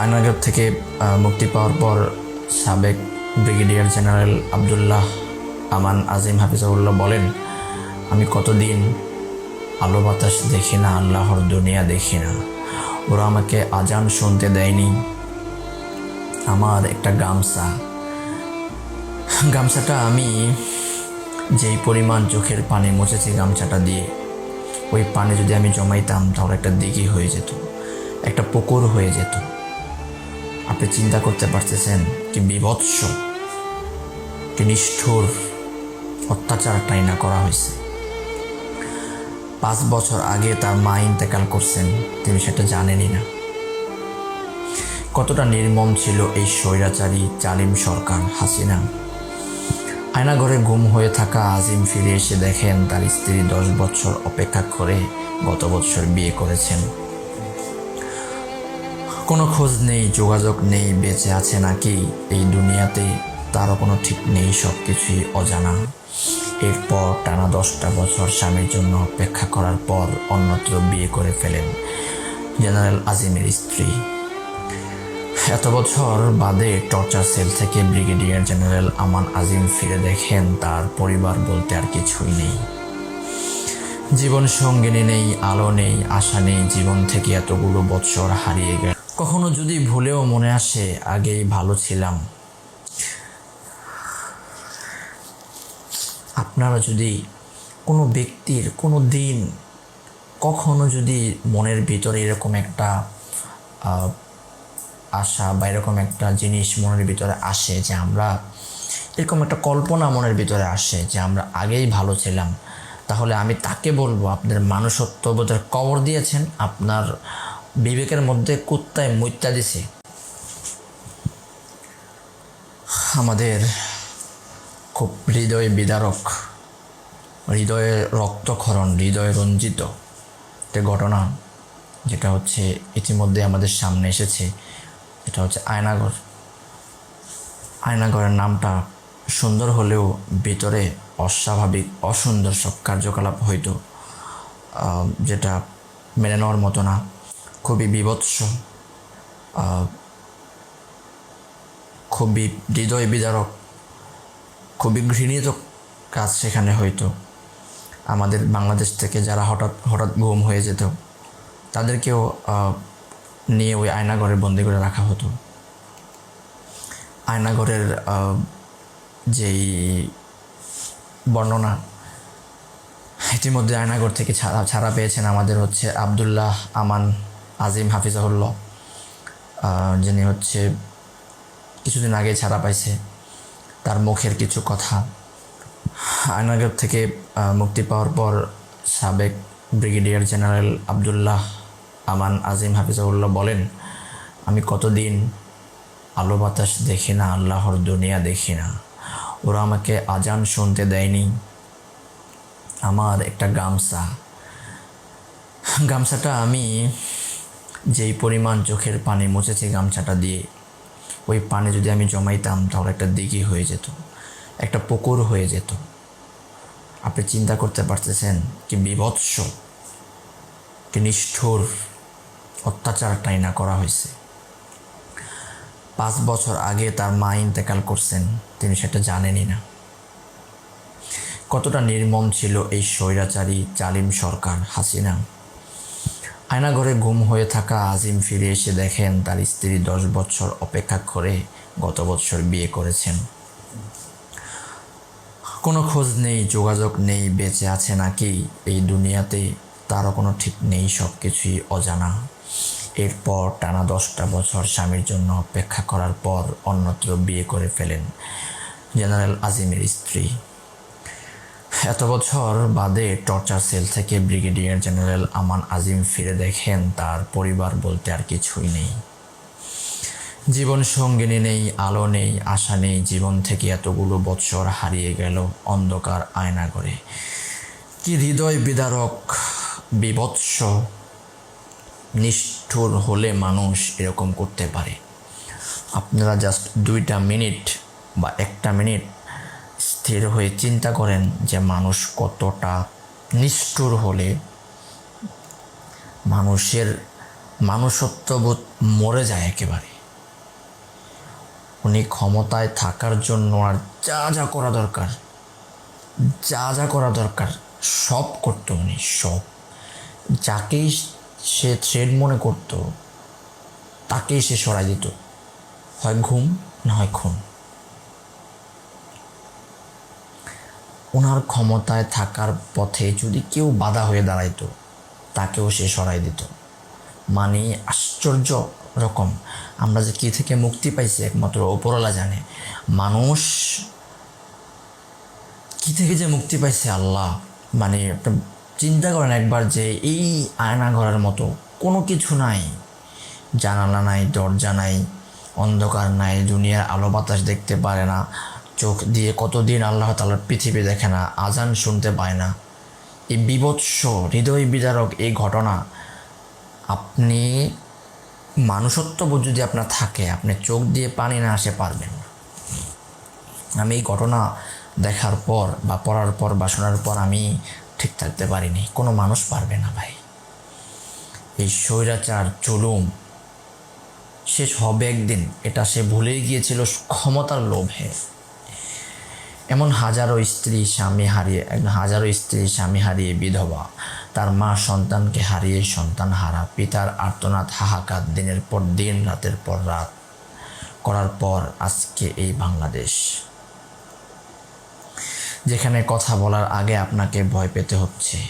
আয়নাগর থেকে মুক্তি পাওয়ার পর সাবেক ব্রিগেডিয়ার জেনারেল আবদুল্লাহ আমান আজিম হাফিজাউল্লাহ বলেন, আমি কতদিন আলো বাতাস দেখি না, আল্লাহর দুনিয়া দেখি না। ওরা আমাকে আজান শুনতে দেয়নি। আমার একটা গামছা। গামছাটা আমি যেই পরিমাণ চোখের পানি মুছেছি গামছাটা দিয়ে, ওই পানি যদি আমি জমাইতাম তাহলে একটা দিঘি হয়ে যেত, একটা পুকুর হয়ে যেত। আপনি চিন্তা করতে পারতেছেন কি বিভৎস, কি নিষ্ঠুর অত্যাচারটাই না করা হয়েছে। পাঁচ বছর আগে তার মা ইন্তেকাল করছেন, তিনি সেটা জানেনই না। কতটা নির্মম ছিল এই স্বৈরাচারী জালিম সরকার হাসিনা। আয়নাঘরে গুম হয়ে থাকা আজিম ফিরে এসে দেখেন তার স্ত্রী দশ বছর অপেক্ষা করে গত বছর বিয়ে করেছেন। কোনো খোঁজ নেই, যোগাযোগ নেই, বেঁচে আছে নাকি? এই দুনিয়াতে তারও কোনো ঠিক নেই সব কিছুই অজানা। এরপর টানা দশটা বছর স্বামীর জন্য অপেক্ষা করার পর অন্যত্র বিয়ে করে ফেলেন জেনারেল আজিমের স্ত্রী। এত বছর বাদে টর্চার সেল থেকে ব্রিগেডিয়ার জেনারেল আমান আজিম ফিরে দেখেন, তার পরিবার বলতে আর কিছুই নেই। জীবন সঙ্গিনী নেই, আলো নেই, আশা নেই, জীবন থেকে এতগুলো বছর হারিয়ে গেল। কখনো যদি ভুলেও মনে আসে, আগেই ভালো ছিলাম। আপনারা যদি কোনো ব্যক্তির, কোনো দিন কখনো যদি মনের ভিতরে এরকম একটা আশা বা এরকম একটা জিনিস মনের ভিতরে আসে যে আমরা, এরকম একটা কল্পনা মনের ভিতরে আসে যে আমরা আগেই ভালো ছিলাম, তাহলে আমি তাকে বলব, আপনার মানুষত্ববোধের কবর দিয়েছেন, আপনার বিবেকের মধ্যে কুত্তায় মুত্যা দিছে। আমাদের খুব হৃদয় বিদারক হৃদয়ে রক্তক্ষরণ হৃদয় রঞ্জিত একটা ঘটনা যেটা হচ্ছে ইতিমধ্যে আমাদের সামনে এসেছে। এটা হচ্ছে আয়নাগর। আয়নাগরের নামটা সুন্দর হলেও ভিতরে অস্বাভাবিক অসুন্দর সব কার্যকলাপ আহ, যেটা মেনে নেওয়ার মতো না। খুবই বিভৎস খুবই হৃদয় বিদারক খুবই ঘৃণিত কাজ সেখানে হইতো। আমাদের বাংলাদেশ থেকে যারা হঠাৎ হঠাৎ গুম হয়ে যেত, তাদেরকেও নিয়ে ওই আয়নাঘরে বন্দি করে রাখা হতো। আয়নাঘরের যেই বর্ণনা, ইতিমধ্যে আয়নাঘর থেকে ছাড়া ছাড়া পেয়েছেন আমাদের হচ্ছে আবদুল্লাহ আমান আজিম হাফিজাহুল্লাহ যিনি হচ্ছে কিছুদিন আগে ছাড়া পাইছে তার মুখের কিছু কথা। আয়নাগর থেকে মুক্তি পাওয়ার পর সাবেক ব্রিগেডিয়ার জেনারেল আবদুল্লাহ আমান আজিম হাফিজাউল্লাহ বলেন, আমি কতদিন আলো বাতাস দেখি না, আল্লাহর দুনিয়া দেখি না। ওরা আমাকে আজান শুনতে দেয়নি। আমার একটা গামছা। গামছাটা আমি যেই পরিমাণ চোখের পানি মুছেছি গামছাটা দিয়ে, ওই পানি যদি আমি জমাইতাম, তাহলে একটা দিঘি হয়ে যেত, একটা পুকুর হয়ে যেত। আপনি চিন্তা করতে পারতেছেন কি বিভৎস, কি নিষ্ঠুর অত্যাচারটাই না করা হয়েছে। পাঁচ বছর আগে তার মা ইন্তেকাল করছেন, তিনি সেটা জানেনই না। কতটা নির্মম ছিল এই স্বৈরাচারী, জালিম সরকার, হাসিনা। আয়নাঘরে গুম হয়ে থাকা আজিম ফিরে এসে দেখেন তার স্ত্রী দশ বছর অপেক্ষা করে গত বছর বিয়ে করেছেন। কোনো খোঁজ নেই, যোগাযোগ নেই, বেঁচে আছে নাকি? এই দুনিয়াতে তারও কোনো ঠিক নেই সব কিছুই অজানা। এরপর টানা দশটা বছর স্বামীর জন্য অপেক্ষা করার পর অন্যত্র বিয়ে করে ফেলেন জেনারেল আজিমের স্ত্রী। এত বছর বাদে টর্চার সেল থেকে ব্রিগেডিয়ার জেনারেল আমান আজিম ফিরে দেখেন, তার পরিবার বলতে আর কিছুই নেই। জীবন সঙ্গিনী নেই, আলো নেই, আশা নেই, জীবন থেকে এতগুলো বছর হারিয়ে গেল অন্ধকার আয়না করে কি হৃদয় বিদারক বিভৎস নিষ্ঠুর হলে মানুষ এরকম করতে পারে। আপনারা জাস্ট দুইটা মিনিট বা একটা মিনিট স্থির হয়ে চিন্তা করেন যে মানুষ কতটা নিষ্ঠুর হলে মানুষের মানুষত্ববোধ মরে যায় একেবারে। উনি ক্ষমতায় থাকার জন্য আর যা যা করা দরকার, যা যা করা দরকার সব করতো উনি, সব। যাকেই সে থ্রেড মনে করত, তাকেই সে সরাই দিত, হয় ঘুম না হয় খুন। ওনার ক্ষমতায় থাকার পথে যদি কেউ বাধা হয়ে দাঁড়াইতো, তাকেও সে সরাই দিত। মানে আশ্চর্য রকম। আমরা যে কী থেকে মুক্তি পাইছি একমাত্র ওপরওয়ালা জানে। মানুষ কী থেকে যে মুক্তি পাইছে আল্লাহ? মানে চিন্তা করেন একবার যে এই আয়না ঘরের মতো কোনো কিছু নাই। জানালা নাই, দরজা নাই, অন্ধকার নাই, দুনিয়ার আলো বাতাস দেখতে পারে না। চোখ দিয়ে কতদিন আল্লাহ তালার পৃথিবী দেখে না, আজান শুনতে পায় না। এই বিভৎস হৃদয় বিদারক এই ঘটনা, আপনি মানুষত্ববোধ যদি আপনার থাকে, আপনি চোখ দিয়ে পানি না আসে পারবেন না। আমি এই ঘটনা দেখার পর বা পড়ার পর বা শোনার পর আমি ঠিক থাকতে পারিনি। কোনো মানুষ পারবে না ভাই। এই স্বৈরাচার জুলুম শেষ হবে একদিন, এটা সে ভুলেই গিয়েছিল ক্ষমতার লোভে। এমন হাজারো স্ত্রী স্বামী হারিয়ে হাজারো স্ত্রী স্বামী হারিয়ে বিধবা। তার মা সন্তানকে হারিয়ে সন্তান হারা, পিতার আর্তনাদ হাহাকার দিনের পর দিন, রাতের পর রাত। করার পর আজকে এই বাংলাদেশ। যেখানে কথা বলার আগে আপনাকে ভয় পেতে হচ্ছে,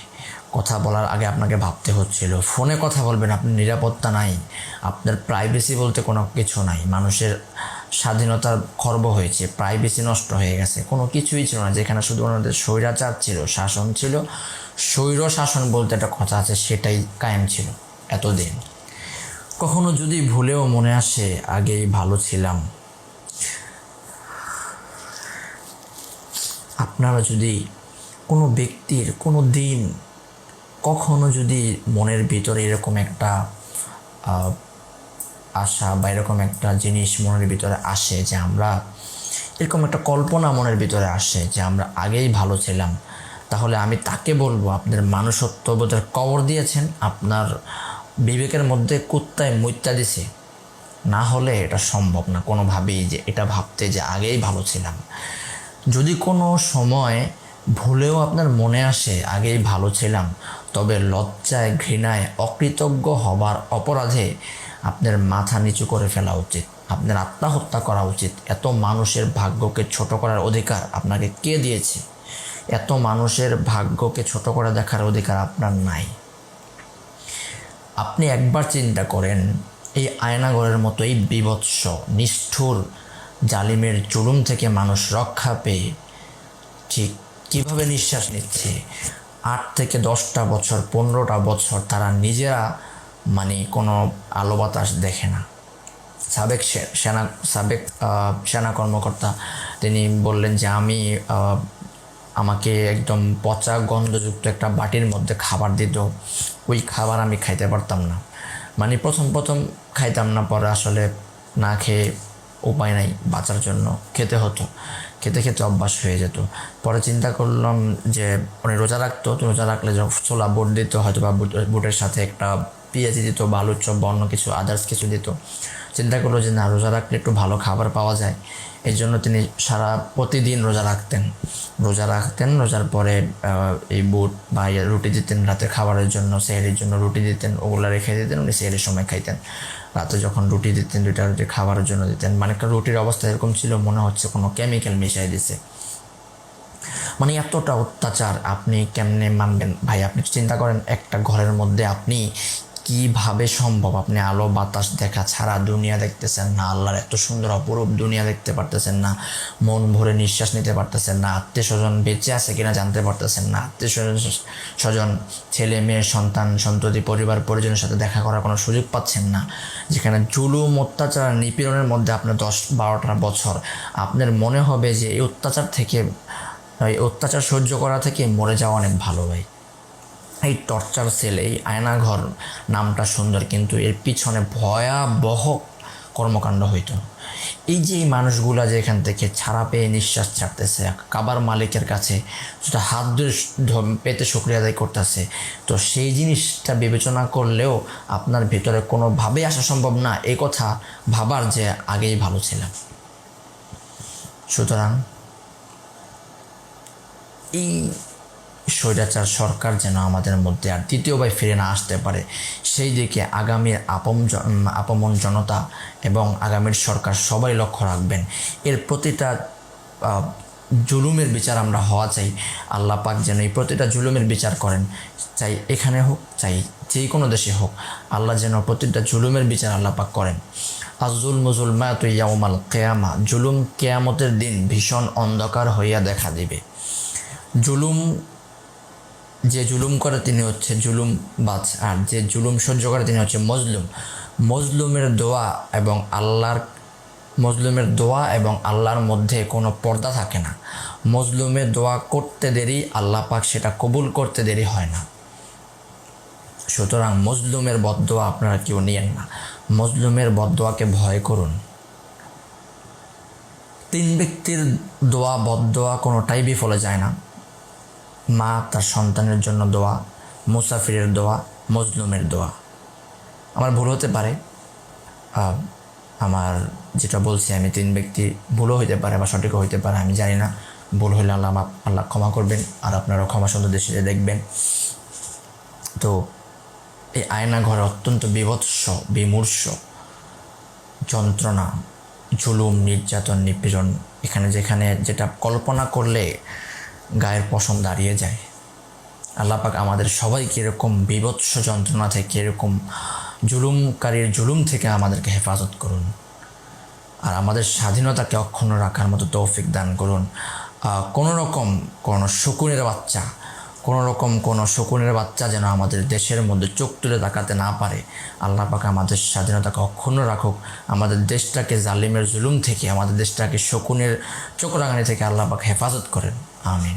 কথা বলার আগে আপনাকে ভাবতে হচ্ছিল। ফোনে কথা বলবেন আপনি নিরাপত্তা নাই, আপনার প্রাইভেসি বলতে কোনো কিছু নাই। মানুষের স্বাধীনতার খর্ব হয়েছে প্রাইভেসি নষ্ট হয়ে গেছে, কোনো কিছুই ছিল না, যেখানে শুধু ওনাদের স্বৈরাচার ছিল, শাসন ছিল, স্বৈর শাসন বলতে একটা কথা আছে, সেটাই কায়েম ছিল এতদিন। কখনো যদি ভুলেও মনে আসে, আগেই ভালো ছিলাম। আপনারা যদি কোনো ব্যক্তির, কোনো দিন কখনো যদি মনের ভিতরে এরকম একটা আশা বা এরকম একটা জিনিস মনের ভিতরে আসে যে আমরা, এরকম একটা কল্পনা মনের ভিতরে আসে যে আমরা আগেই ভালো ছিলাম। তাহলে আমি তাকে বলব, আপনার মানুষত্ববোধের কবর দিয়েছেন, আপনার বিবেকের মধ্যে কুত্তায় মৈত্যা দিছে। না হলে এটা সম্ভব না কোনোভাবেই যে এটা ভাবতে যে আগেই ভালো ছিলাম। যদি কোনো সময় ভুলেও আপনার মনে আসে আগেই ভালো ছিলাম, তবে লজ্জায়, ঘৃণায় অকৃতজ্ঞ হবার অপরাধে আপনার মাথা নিচু করে ফেলা উচিত। আপনার আত্মহত্যা করা উচিত। এত মানুষের ভাগ্যকে ছোট করার অধিকার আপনাকে কে দিয়েছে? এত মানুষের ভাগ্যকে ছোট করে দেখার অধিকার আপনার নাই। আপনি একবার চিন্তা করেন, এই আয়নাঘরের মতো, এই বিভৎস, নিষ্ঠুর, জালিমের জুলুম থেকে মানুষ রক্ষা পেয়ে ঠিক কীভাবে নিঃশ্বাস নিচ্ছে? আট থেকে দশটা বছর, পনেরোটা বছর তারা নিজেরা মানে কোনো আলো বাতাস দেখে না। সাবেক সেনা সাবেক সেনা কর্মকর্তা তিনি বললেন যে আমি আমাকে একদম পচা গন্ধযুক্ত একটা বাটির মধ্যে খাবার দিত। ওই খাবার আমি খাইতে পারতাম না। মানে প্রথম প্রথম খাইতাম না, পরে আসলে না খেয়ে উপায় নাই বাঁচার জন্য। খেতে হতো। খেতে খেতে অভ্যাস হয়ে যেত। পরে চিন্তা করলাম যে উনি রোজা রাখতো রোজা রাখলে যখন ছোলা বুট দিত হয়তো বা বুটের সাথে একটা পেঁয়াজি দিত বা আলুর চপ বা অন্য কিছু আদার্স কিছু দিত। চিন্তা করল যে না, রোজা রাখলে একটু ভালো খাবার পাওয়া যায়। এই জন্য তিনি সারা প্রতিদিন রোজা রাখতেন। রোজা রাখতেন, রোজার পরে এই বুট বা রুটি দিতেন রাতে খাবারের জন্য, সেহেরির জন্য রুটি দিতেন, ওগুলো রেখে দিতেন, উনি সেহেরির সময় খাইতেন। রাতে যখন রুটি দিতেন, দুইটা রুটি খাবারের জন্য দিতেন। মানে রুটির অবস্থা এরকম ছিল, মনে হচ্ছে কোনো কেমিক্যাল মিশাই দিছে। মানে এতটা অত্যাচার, আপনি কেমনে মানবেন? ভাই, আপনি চিন্তা করেন, একটা ঘরের মধ্যে আপনি কীভাবে সম্ভব? আপনি আলো, বাতাস দেখা ছাড়া দুনিয়া দেখতেছেন না। আল্লাহর এত সুন্দর অপরূপ দুনিয়া দেখতে পারতেছেন না। মন ভরে নিঃশ্বাস নিতে পারতেছেন না। আত্মীয় স্বজন বেঁচে আছে কিনা জানতে পারতেছেন না। আত্মীয় স্বজন স্বজন ছেলে, মেয়ে, সন্তান, সন্ততি, পরিবার, পরিজনের সাথে দেখা করার কোনো সুযোগ পাচ্ছেন না। যেখানে জুলুম, অত্যাচার, নিপীড়নের মধ্যে আপনার দশ, বারোটা বছর। আপনার মনে হবে যে এই অত্যাচার থেকে, এই অত্যাচার সহ্য করা থেকে মরে যাওয়া অনেক ভালো ভাই। এই টর্চার সেল, এই আয়নাঘর নামটা সুন্দর, কিন্তু এর পিছনে ভয়াবহ কর্মকাণ্ড হইতো। এই যে এই মানুষগুলা যে এখান থেকে ছাড়া পেয়ে নিঃশ্বাস ছাড়তেছে, কাবার মালিকের কাছে সেটা হাত পেতে শুক্রিয়া আদায় করতেছে, তো সেই জিনিসটা বিবেচনা করলেও আপনার ভিতরে কোনোভাবেই আসা সম্ভব না এই কথা ভাবার যে আগেই ভালো ছিলাম। সুতরাং এই স্বৈরাচার সরকার যেন আমাদের মধ্যে আর দ্বিতীয়বার ফিরে না আসতে পারে, সেই দিকে আগামীর আপম আপমন জনতা এবং আগামীর সরকার সবাই লক্ষ্য রাখবেন। এর প্রতিটা জুলুমের বিচার আমরা হওয়া চাই। আল্লাহ পাক যেন এই প্রতিটা জুলুমের বিচার করেন। চাই এখানে হোক, চাই যে কোনো দেশে হোক, আল্লাহ যেন প্রতিটা জুলুমের বিচার আল্লাহ পাক করেন। আজুল মুজুল মায়াত ইয়াউমাল কেয়ামা, জুলুম কেয়ামতের দিন ভীষণ অন্ধকার হইয়া দেখা দিবে। জুলুম যে জুলুম করে তিনি হচ্ছে জুলুম বাজ, আর যে জুলুম সহ্য করে তিনি হচ্ছে মজলুম। মজলুমের দোয়া এবং আল্লাহর, মজলুমের দোয়া এবং আল্লাহর মধ্যে কোনো পর্দা থাকে না। মজলুমের দোয়া করতে দেরি, আল্লাহ পাক সেটা কবুল করতে দেরি হয় না। সুতরাং মজলুমের বদোয়া আপনারা কেউ নিয়েন না। মজলুমের বদদোয়াকে ভয় করুন। তিন ব্যক্তির দোয়া, বদদোয়া কোনোটাই বিফলে যায় না। মা তার সন্তানের জন্য দোয়া, মুসাফিরের দোয়া, মজলুমের দোয়া। আমার ভুল হতে পারে। আমার যেটা বলছি, আমি তিন ব্যক্তি ভুলও হইতে পারে বা সঠিকও হইতে পারে, আমি জানি না। ভুল হইলে আল্লাহ আল্লাহ ক্ষমা করবেন আর আপনারাও ক্ষমা সুন্দর দেশে দেখবেন। তো এই আয়না ঘরে অত্যন্ত বিভৎস, বিমূর্ষ। যন্ত্রণা, জুলুম, নির্যাতন, নিপীড়ন, এখানে যেখানে যেটা কল্পনা করলে গায়ের পশম দাঁড়িয়ে যায়। আল্লাপাক আমাদের সবাইকে এরকম বিভৎস যন্ত্রণা থেকে এরকম জুলুমকারীর জুলুম থেকে আমাদেরকে হেফাজত করুন। আর আমাদের স্বাধীনতাকে অক্ষুণ্ণ রাখার মতো তৌফিক দান করুন। কোনো রকম কোনো শকুনের বাচ্চা, কোনো রকম কোনো শকুনের বাচ্চা যেন আমাদের দেশের মধ্যে চোখ তুলে তাকাতে না পারে। আল্লাহ পাক আমাদের স্বাধীনতাকে অক্ষুণ্ণ রাখুক। আমাদের দেশটাকে জালিমের জুলুম থেকে, আমাদের দেশটাকে শকুনের চোখ রাঙানি থেকে আল্লাহ পাক হেফাজত করেন। আমিন।